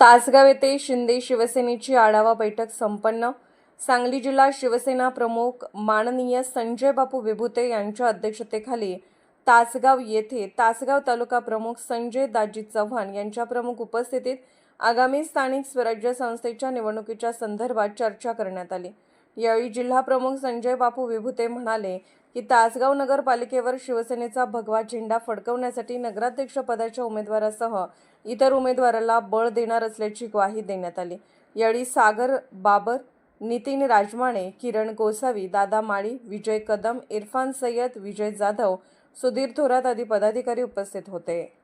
तासगाव येथे शिंदे शिवसेनेची आढावा बैठक संपन्न. सांगली जिल्हा शिवसेना प्रमुख माननीय संजय बापू विभूते यांच्या अध्यक्षतेखाली तासगाव येथे तासगाव तालुका प्रमुख संजय दाजी चव्हाण यांच्या प्रमुख उपस्थितीत आगामी स्थानिक स्वराज्य संस्थेच्या निवडणुकीच्या संदर्भात चर्चा करण्यात आली. यावेळी जिल्हा प्रमुख संजय बापू विभूते म्हणाले की तासगाव नगरपालिकेवर शिवसेनेचा भगवा झेंडा फडकवण्यासाठी नगराध्यक्ष पदाच्या उमेदवारासह इतर उमेदवाराला बळ देणार असल्याची ग्वाही देण्यात आली. यावेळी सागर बाबर नितीन राजमाणे किरण गोसावी दादा माळी विजय कदम इरफान सय्यद विजय जाधव सुधीर थोरात आदी पदाधिकारी उपस्थित होते.